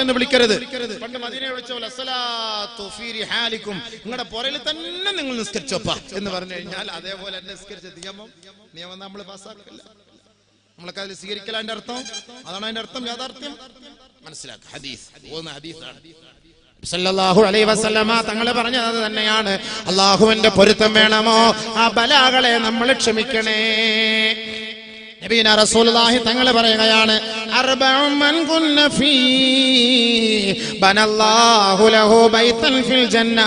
എന്ന് വിളിക്കരുത്. പണ്ട് മദീനയെ വിളിച്ച പോലെ അസ്സലാത്തു ഫീ റിഹാലിക്കും നിങ്ങളുടെ പുറയിൽ തന്നെ നിങ്ങൾ നിസ്കരിച്ചോപ്പ എന്ന് പറഞ്ഞു കഴിഞ്ഞാൽ അതേപോലെ നിസ്കരിച്ച നിയമം നിയമം നമ്മൾ പാസ്സാക്കില്ല. നമ്മളൊക്കെ അതിൽ സ്വീകരിക്കല അതിന്റെ അർത്ഥം. അതാണ് അതിന്റെ അർത്ഥം യാഥാർത്ഥ്യം. മനസ്സിലാക്കുക ഹദീസ്. പോകുന്ന ഹദീസാണ്. സല്ലല്ലാഹു അലൈഹി വസല്ലമ തങ്ങൾ പറഞ്ഞത് അത് തന്നെയാണ്. അള്ളാഹുവിന്റെ പൊരുത്തം വേണമോ? ആ ബലാകളെ നമ്മൾ ക്ഷമിക്കണേ. നബീന റസൂലുള്ളാഹി തങ്ങൾ പറയുകയാണ് അർബഉ മൻ കുന്ന ഫീ ബനല്ലാഹു ലഹു ബൈതൻ ഫിൽ ജന്ന.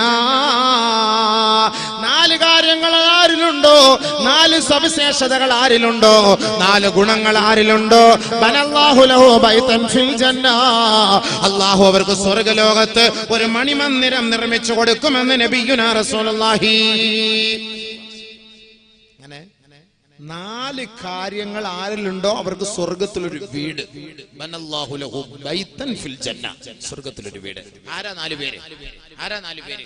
നാല് കാര്യങ്ങൾ ആരിലുണ്ടോ? നാല് സവിശേഷതകൾ ആരിലുണ്ടോ? നാല് ഗുണങ്ങൾ ആരിലുണ്ടോ? ബനല്ലാഹു ലഹു ബൈതൻ ഫിൽ ജന്ന. അല്ലാഹു അവർക്ക് സ്വർഗലോകത്ത് ഒരു മണിമന്ദിരം നിർമ്മിച്ചു കൊടുക്കുമെന്ന് നബിയുന റസൂലുള്ളാഹി. നാല് കാര്യങ്ങൾ ആരിലുണ്ടോ അവർക്ക് സ്വർഗത്തിലൊരു വീട്. സ്വർഗത്തിലൊരു വീട്. ആരാ നാല് പേര്? ആരാ നാല് പേര്?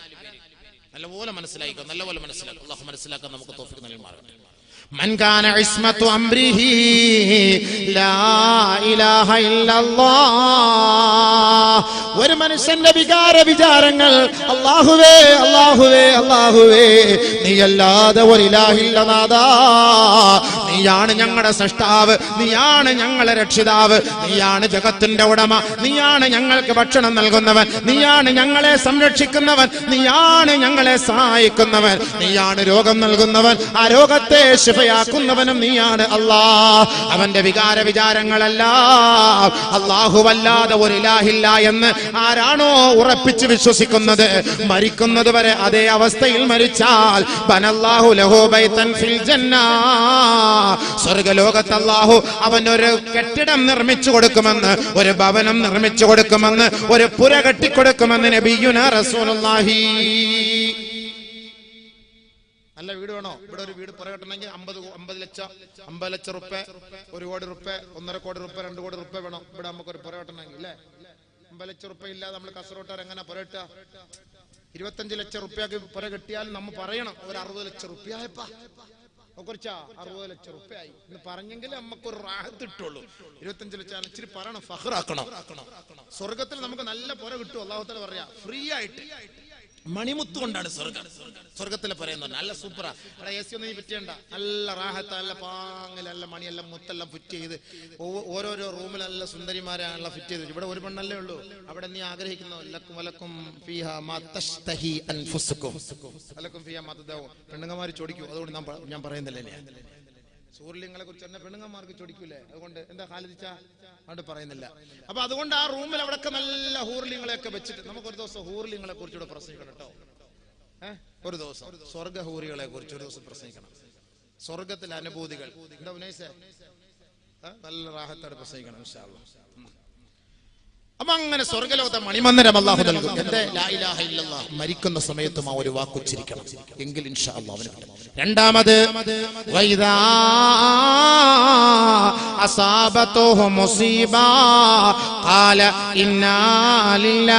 നല്ലപോലെ മനസ്സിലായിക്കോ? നല്ലപോലെ മനസ്സിലാക്കുക മനസ്സിലാക്കാൻ നമുക്ക് തോഫിക്ക് നൽകുമാറാകട്ടെ من كان عصمة أمره لا إله إلا الله ഒരു മനുഷ്യന്റെ വികാര വിചാരങ്ങൾ അള്ളാഹുവേ അള്ളാഹുവേ അള്ളാഹുവേ നീയല്ലാതെ ഒരു ഇലാഹില്ല നാദാ നീയാണ് ഞങ്ങളുടെ സൃഷ്ടാവ് നീയാണ് ഞങ്ങളെ രക്ഷിതാവ് നീയാണ് ജഗത്തിന്റെ ഉടമ നീയാണ് ഞങ്ങൾക്ക് ഭക്ഷണം നൽകുന്നവൻ നീയാണ് ഞങ്ങളെ സംരക്ഷിക്കുന്നവൻ നീയാണ് ഞങ്ങളെ സഹായിക്കുന്നവൻ നീയാണ് രോഗം നൽകുന്നവൻ ആ രോഗത്തെ ശിഫയാക്കുന്നവനും നീയാണ് അല്ലാ അവന്റെ വികാര വിചാരങ്ങളെല്ലാം അല്ലാഹുവല്ലാതെ ഒരു ഇലാഹില്ല എന്ന് ആരാണോ ഉറപ്പിച്ച് വിശ്വസിക്കുന്നത്. മരിക്കുന്നത് വരെ അതേ അവസ്ഥയിൽ മരിച്ചാൽ ബനല്ലാഹു ലഹു ബൈതൻ ഫിൽ ജന്ന. സ്വർഗലോകത്ത് അല്ലാഹു അവനൊരു കെട്ടിടം നിർമ്മിച്ചു കൊടുക്കുമെന്ന് ഒരു ഭവനം നിർമ്മിച്ചു കൊടുക്കുമെന്ന് ഒരു പുര കെട്ടിക്കൊടുക്കുമെന്ന് നബിയുന റസൂലുള്ളാഹി. നല്ല വീട് വേണോ? ഇവിടെ ഒരു വീട് പുറ കെട്ടണമെങ്കിൽ അമ്പത് അമ്പത് ലക്ഷം അമ്പത് ലക്ഷം റുപ്യ ഒരു കോടി റുപ്യ ഒന്നര കോടി റുപ്യ രണ്ട് കോടി റുപ്യ വേണം. ഇവിടെ നമുക്ക് ഒരു പുറ കെട്ടണമെങ്കിൽ അല്ലേ അമ്പത് ലക്ഷം റുപ്യ ഇല്ലാതെ നമ്മൾ കസറോട്ടാർ എങ്ങനെ പുരട്ട ഇരുപത്തഞ്ച് ലക്ഷം റുപ്യക്ക് പുര കിട്ടിയാലും നമ്മൾ പറയണം ഒരു അറുപത് ലക്ഷം റുപ്യ ആയപ്പാ. കുറച്ചാ? അറുപത് ലക്ഷം റുപ്യ ആയി എന്ന് പറഞ്ഞെങ്കിൽ നമുക്ക് ഒരു റാഹത്ത് ഇട്ടുള്ളൂ ഇരുപത്തഞ്ച് ലക്ഷം ഇച്ചിരി പറയണം ഫഹറാക്കണം. സ്വർഗത്തിൽ നമുക്ക് നല്ല പുര കിട്ടും അള്ളാഹുത്തല പറയാ. ഫ്രീ ആയിട്ട്. മണിമുത്ത് കൊണ്ടാണ് സ്വർഗം. സ്വർഗത്തിൽ പറയുന്നുണ്ട് നല്ല സൂപ്പറാ അവിടെ എ സി ഒന്നും പറ്റിയണ്ട. നല്ല റാഹത്ത് നല്ല പാങ്ങൽ നല്ല മണിയെല്ലാം മുത്തെല്ലാം ഫിറ്റ് ചെയ്ത് ഓരോരോ റൂമിൽ നല്ല സുന്ദരിമാരാണല്ലോ ഫിറ്റ് ചെയ്ത് ഇവിടെ ഒരു പെണ്ണല്ലേ ഉള്ളൂ. അവിടെ നീ ആഗ്രഹിക്കുന്ന പെണ്ണുങ്ങമാര് ചോദിക്കും. അതുകൊണ്ട് ഞാൻ പറയുന്നില്ലേ സൂര്യലിംഗങ്ങളെ കുറിച്ച് തന്നെ പെണ്ണുങ്ങന്മാർക്ക് ചൊടിക്കൂലേ അതുകൊണ്ട് എന്താ ഹാലിച്ച അതുകൊണ്ട് പറയുന്നില്ല. അപ്പൊ അതുകൊണ്ട് ആ റൂമിൽ അവിടെയൊക്കെ നല്ല ഹൂർലിങ്ങളെയൊക്കെ വെച്ചിട്ട് നമുക്ക് ഒരു ദിവസം ഹൂർലിങ്ങളെ കുറിച്ചുകൂടെ പ്രസംഗിക്കണം കേട്ടോ. ഏഹ് ഒരു ദിവസം. സ്വർഗ ഹൂറികളെ കുറിച്ച് ഒരു ദിവസം പ്രസംഗിക്കണം. സ്വർഗത്തിലെ അനുഭൂതികൾ. എന്താ ഉനൈസേ നല്ല റാഹത്തോടെ പ്രസംഗിക്കണം ഇൻഷാ അല്ലാ. അപ്പൊ അങ്ങനെ സ്വർഗലോകത്തെ മണിമന്ദിരം അല്ലാഹു നൽകും. എന്റെ ലാ ഇലാഹ ഇല്ലല്ലാഹ്. മരിക്കുന്ന സമയത്തും ആ ഒരു വാക്കുച്ചിരിക്കണം എങ്കിൽ ഇൻഷാ അല്ലാഹ് അവന് കിട്ടും. രണ്ടാമത് വൈദാ അസാബത്തുഹു മുസീബ ഖാല ഇന്നാ ലില്ലാഹി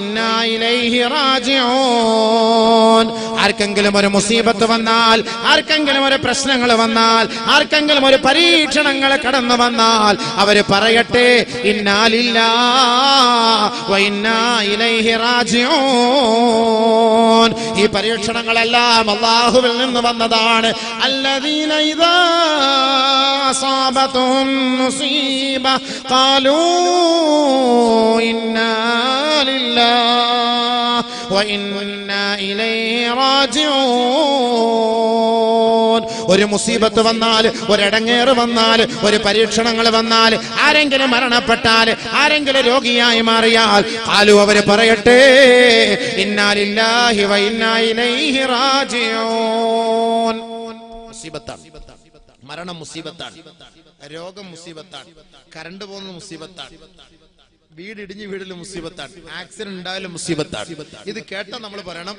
ഇന്നാ ഇലൈഹി റാജിഊൻ. ആർക്കെങ്കിലും ഒരു മുസീബത്ത് വന്നാൽ ആർക്കെങ്കിലും ഒരു പ്രശ്നങ്ങൾ വന്നാൽ ആർക്കെങ്കിലും ഒരു പരീക്ഷണങ്ങൾ കടന്നു വന്നാൽ അവർ പറയട്ടെ ഇന്നാലില്ല ഈ പരീക്ഷണങ്ങളെല്ലാം അള്ളാഹുവിൽ നിന്ന് വന്നതാണ്. അല്ലദീന ഒരു മുസീബത്ത് വന്നാൽ ഒരിടങ്ങേറ് വന്നാൽ ഒരു പരീക്ഷണങ്ങൾ വന്നാൽ ആരെങ്കിലും മരണപ്പെട്ടാൽ ആരെങ്കിലും രോഗിയായി മാറിയാൽ ആലു അവർ പറയട്ടെ ഇന്നാലില്ലാഹി റാജിഊൻ. മുസീബത്താണ്. മരണം മുസീബത്താണ്. രോഗം മുസീബത്താണ്. കരണ്ട് പോകുന്ന മുസീബത്താണ്. വീട് ഇടിഞ്ഞു വീടിൽ മുസീബത്താണ്. ആക്സിഡന്റ് ഉണ്ടായാലും മുസീബത്താണ്. ഇത് കേട്ടാൽ നമ്മൾ പറയണം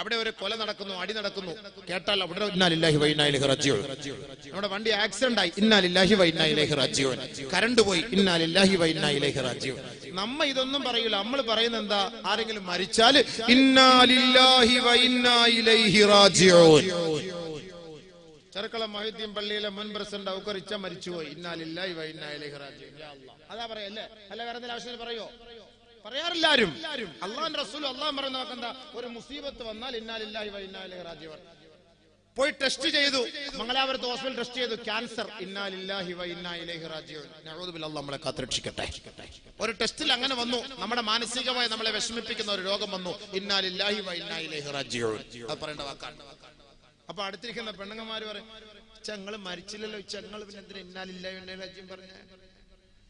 അവിടെ ഒരു കൊല നടക്കുന്നു അടി നടക്കുന്നു. കേട്ടാൽ അവിടെ ഇന്നാലില്ലാഹി വൈനായി റാജിഊൻ. നമ്മുടെ വണ്ടി ആക്സിഡന്റ് ആയി ഇന്നാലില്ലാഹി വൈനായി റാജിഊൻ. കറണ്ട് പോയി ഇന്നാലില്ലാഹി വൈനായി റാജിഊൻ. നമ്മ ഇതൊന്നും പറയൂല നമ്മൾ പറയുന്നത് എന്താ? ആരെങ്കിലും മരിച്ചാൽ ഇന്നാലില്ലാഹി വൈനായി റാജിഊൻ. ചെറുക്കളം മൊഹീദ്ദീൻ പള്ളിയിലെ മുൻ പ്രസിഡന്റ് ഔക്കറിച്ച മരിച്ചുപോയി. ഇന്നാലില്ലായി വൈന്നായിലേക്ക് അതാ പറയല്ലേ അല്ല? വേറെ എന്തെങ്കിലും ആവശ്യം പറയോ? പറയാറില്ലാരും. അള്ളാൻ റസൂൽ അള്ളാൻ പറയുന്ന വാക്കെന്താ ഒരു മുസീബത്ത് വന്നാൽ ഇന്നാലില്ലാഹി വൈന്നായിലേക്ക് രാജ്യവർ പോയി ടെസ്റ്റ് ചെയ്തു. മംഗലാപുരത്ത് ഹോസ്പിറ്റൽ ടെസ്റ്റ് ചെയ്തു. ക്യാൻസർ. നമ്മളെ കാത്തുരക്ഷിക്കട്ടെ. ഒരു ടെസ്റ്റിൽ അങ്ങനെ വന്നു. നമ്മുടെ മാനസികമായി നമ്മളെ വിഷമിപ്പിക്കുന്ന ഒരു രോഗം വന്നു. ഇന്നാലില്ലാഹി വൈന്നായിലേക്ക് രാജ്യവൻ അത് പറയേണ്ട വാക്കാണ്. അപ്പൊ അടുത്തിരിക്കുന്ന പെണ്ണുങ്ങന്മാര് പറയും ഞങ്ങള് മരിച്ചില്ലല്ലോ ഞങ്ങൾ പിന്നെ എന്തിനാ ഇന്നാലില്ല എന്നെ രാജ്യം പറഞ്ഞ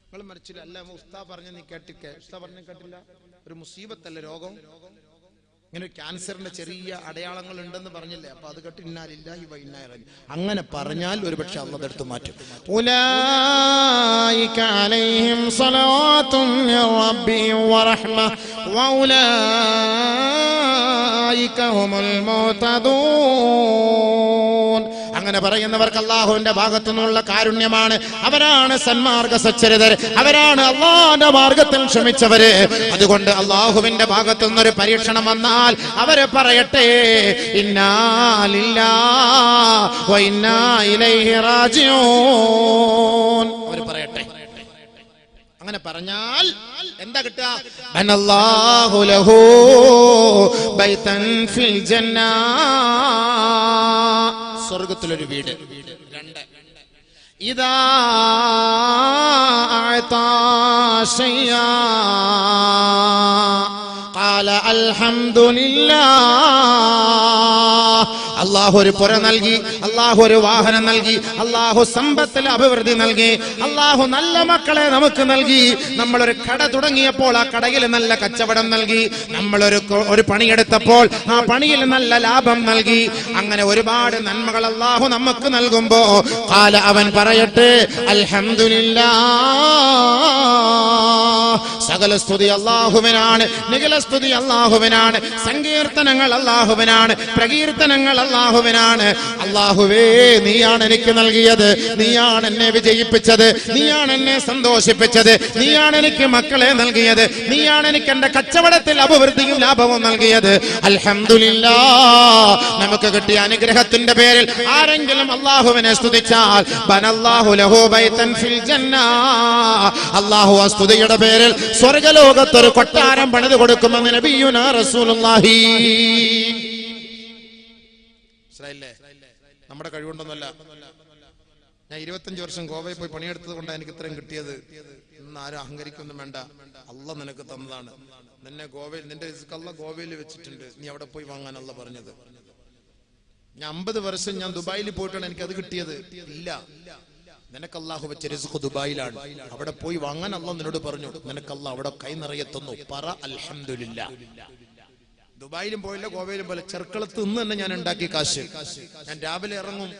നിങ്ങൾ മരിച്ചില്ല അല്ല ഉസ്താ പറഞ്ഞ നീ കേട്ടിക്കെ ഉസ്താ പറഞ്ഞ കേട്ടില്ല ഒരു മുസീബത്തല്ലേ രോഗം ഇങ്ങനെ ഒരു ക്യാൻസറിന്റെ ചെറിയ അടയാളങ്ങൾ ഉണ്ടെന്ന് പറഞ്ഞില്ലേ അപ്പൊ അത് കേട്ട് ഇന്നാലില്ല ഈ വൈകുന്നേരം അങ്ങനെ പറഞ്ഞാൽ ഒരു പക്ഷെ അള്ളതെടുത്ത് മാറ്റും أولئك عليهم صلوات من ربهم ورحمة وأولئك هم المهتدون അങ്ങനെ പറയുന്നവർക്ക് അള്ളാഹുവിന്റെ ഭാഗത്തു നിന്നുള്ള കാരുണ്യമാണ്. അവരാണ് സന്മാർഗ സച്ചരിതർ അവരാണ് അള്ളാഹിന്റെ മാർഗത്തിൽ ക്ഷമിച്ചവര്. അതുകൊണ്ട് അള്ളാഹുവിന്റെ ഭാഗത്തു നിന്നൊരു പരീക്ഷണം വന്നാൽ അവർ പറയട്ടെ ഇന്നാലില്ലാ അവർ പറയട്ടെ. അങ്ങനെ പറഞ്ഞാൽ എന്താ കിട്ടുക? ബനല്ലാഹു ലഹു ബൈതൻ ഫിൽ ജന്ന. സ്വർഗത്തിലൊരു വീട്. രണ്ട്. ഇതാ അഅതാ ശയ്യാ. قال الحمد لله അള്ളാഹു ഒരു പുര നൽകി അള്ളാഹു ഒരു വാഹനം നൽകി അള്ളാഹു സമ്പത്തിൽ അഭിവൃദ്ധി നൽകി അള്ളാഹു നല്ല മക്കളെ നമുക്ക് നൽകി നമ്മളൊരു കട തുടങ്ങിയപ്പോൾ ആ കടയിൽ നല്ല കച്ചവടം നൽകി നമ്മളൊരു കൊ- ഒരു പണിയെടുത്തപ്പോൾ ആ പണിയിൽ നല്ല ലാഭം നൽകി അങ്ങനെ ഒരുപാട് നന്മകൾ അള്ളാഹു നമുക്ക് നൽകുമ്പോ കാല അവൻ പറയട്ടെ അൽഹംദുലില്ലാ സകല സ്തുതി അള്ളാഹുവിനാണ് നികല സ്തുതി അള്ളാഹുവിനാണ് സങ്കീർത്തനങ്ങൾ അള്ളാഹുവിനാണ് പ്രകീർത്തനങ്ങൾ അള്ളാഹുവിനാണ്. അള്ളാഹുവേ നീയാണ് എനിക്ക് നൽകിയത് നീയാണ് എന്നെ വിജയിപ്പിച്ചത് നീയാണ് എന്നെ സന്തോഷിപ്പിച്ചത് നീയാണ് എനിക്ക് മക്കളെ നൽകിയത് നീയാണ് എനിക്ക് എന്റെ കച്ചവടത്തിൽ അഭിവൃദ്ധിയും ലാഭവും നൽകിയത്. അൽഹംദുലില്ലാ നമുക്ക് കിട്ടിയ അനുഗ്രഹത്തിന്റെ പേരിൽ ആരെങ്കിലും അള്ളാഹുവിനെ സ്തുതിച്ചാൽ ബനല്ലാഹു ലഹു ബൈതൻ ഫിൽ അള്ളാഹു ആ സ്തുതിയുടെ പേരിൽ സ്വർഗലോകത്ത് ഒരു കൊട്ടാരം പണിത് കൊടുക്കുമെന്ന് നബിയുന റസൂലുള്ളാഹി. നമ്മുടെ കഴിവുണ്ടൊന്നല്ല ഞാൻ ഇരുപത്തഞ്ച് വർഷം ഗോവയിൽ പോയി പണിയെടുത്തത് കൊണ്ടാണ് എനിക്ക് ഇത്രയും കിട്ടിയത്. ഇന്ന് ആരും അഹങ്കരിക്കൊന്നും വേണ്ട. അല്ല നിനക്ക് തന്നതാണ്. നിന്നെ ഗോവയിൽ നിന്റെ അല്ല ഗോവയിൽ വെച്ചിട്ടുണ്ട്. നീ അവിടെ പോയി വാങ്ങാൻ അല്ല പറഞ്ഞത്. ഞാൻ അമ്പത് വർഷം ഞാൻ ദുബായിൽ പോയിട്ടാണ് എനിക്ക് അത് കിട്ടിയത്. ഇല്ല. നിനക്ക് അള്ളാഹു വെച്ച റിസ്ക് ദുബായിലാണ്. അവിടെ പോയി വാങ്ങാൻ അള്ളാഹ് നിന്നോട് പറഞ്ഞു നിനക്ക് അള്ളാഹ് അവിടെ കൈ നിറയെ തന്നു. പറ അൽഹംദുലില്ല. ദുബായിലും പോയില്ല ഗോവയിലും പോലെ ചെറുക്കളത്ത് നിന്ന് തന്നെ ഞാൻ ഉണ്ടാക്കി കാശ്. ഞാൻ രാവിലെ ഇറങ്ങും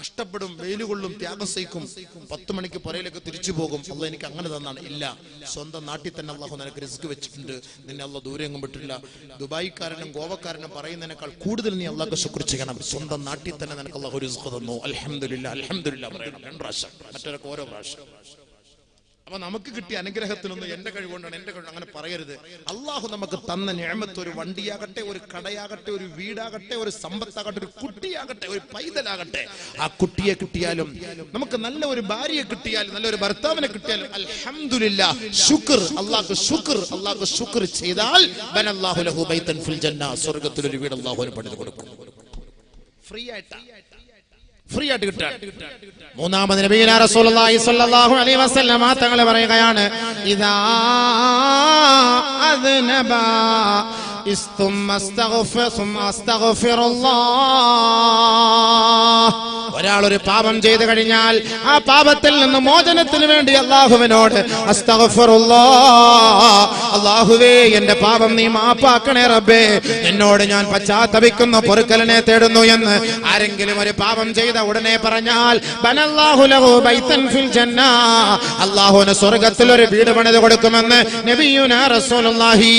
കഷ്ടപ്പെടും വെയിലുകൊള്ളും ത്യാഗം സഹിക്കും. പത്ത് മണിക്ക് പുറയിലേക്ക് തിരിച്ചു പോകും. അല്ല എനിക്ക് അങ്ങനെ തന്നാണ്. ഇല്ല. സ്വന്തം നാട്ടിൽ തന്നെ അള്ളാഹു നിനക്ക് റിസ്ക് വെച്ചിട്ടുണ്ട്. നിന്നെ അള്ള ദൂരെ എങ്ങും വിട്ടില്ല ദുബായിക്കാരനും ഗോവക്കാരനും പറയുന്നതിനേക്കാൾ കൂടുതൽ നീ അള്ളാഹ് ശുക്ർ ചെയ്യണം. സ്വന്തം നാട്ടിൽ തന്നെ നിനക്ക് അള്ളാഹു റിസ്ക് തന്നു. അലഹമില്ല അലഹമില്ല പറയണം. രണ്ട് പ്രാവശ്യം. മറ്റൊരൊക്കെ ഓരോ പ്രാവശ്യം. അപ്പൊ നമുക്ക് കിട്ടിയ അനുഗ്രഹത്തിനൊന്നും എന്റെ കഴിവുകൊണ്ടാണ് എന്റെ കഴിവ് അങ്ങനെ പറയരുത്. അള്ളാഹു നമുക്ക് തന്ന ഞാമത്ത് ഒരു വണ്ടിയാകട്ടെ ഒരു കടയാകട്ടെ ഒരു വീടാകട്ടെ ഒരു സമ്പത്താകട്ടെ ഒരു കുട്ടിയാകട്ടെ ഒരു പൈതലാകട്ടെ. ആ കുട്ടിയെ കിട്ടിയാലും നമുക്ക് നല്ല ഒരു ഭാര്യയെ കിട്ടിയാലും നല്ല ഒരു ഭർത്താവിനെ കിട്ടിയാലും അൽഹംദുലില്ലാ ശുക്ർ അള്ളാഹ് ശുക്ർ അള്ളാഹ് ശുക്ർ ചെയ്താൽ ബനല്ലാഹു ലഹു ബൈതൻ ഫിൽ ജന്ന. സ്വർഗത്തിൽ ഒരു വീട് അള്ളാഹുവിന് പണിത് കൊടുക്കും. ഫ്രീ ആയിട്ടാ. ഫ്രീ ആയിട്ട് കിട്ടാൻ മൂന്നാമത് നബീന റസൂലുള്ളാഹി സ്വല്ലല്ലാഹു അലൈഹി വസല്ലം തങ്ങൾ പറയുകയാണ് ഇദാ അദ്നബ ഇസ്തുമ്മ അസ്തഗ്ഫിർ സുമ്മ അസ്തഗ്ഫിറുല്ലാഹ്. ഒരാൾ ഒരു പാപം ചെയ്തു കഴിഞ്ഞാൽ ആ പാപത്തിൽ നിന്ന് മോചനത്തിന് വേണ്ടി അള്ളാഹുവിനോട് അള്ളാഹുവേ എന്റെ പാപം നീ മാപ്പാക്കണേ റബ്ബേ. എന്നോട് ഞാൻ പശ്ചാത്തപിക്കുന്നു പൊറുക്കലിനെ തേടുന്നു എന്ന്. ആരെങ്കിലും ഒരു പാപം ചെയ്ത ഉടനെ പറഞ്ഞാൽ അള്ളാഹുവിന് സ്വർഗത്തിൽ ഒരു വീട് പണിത് കൊടുക്കുമെന്ന് നബിയുന റസൂലുള്ളാഹി.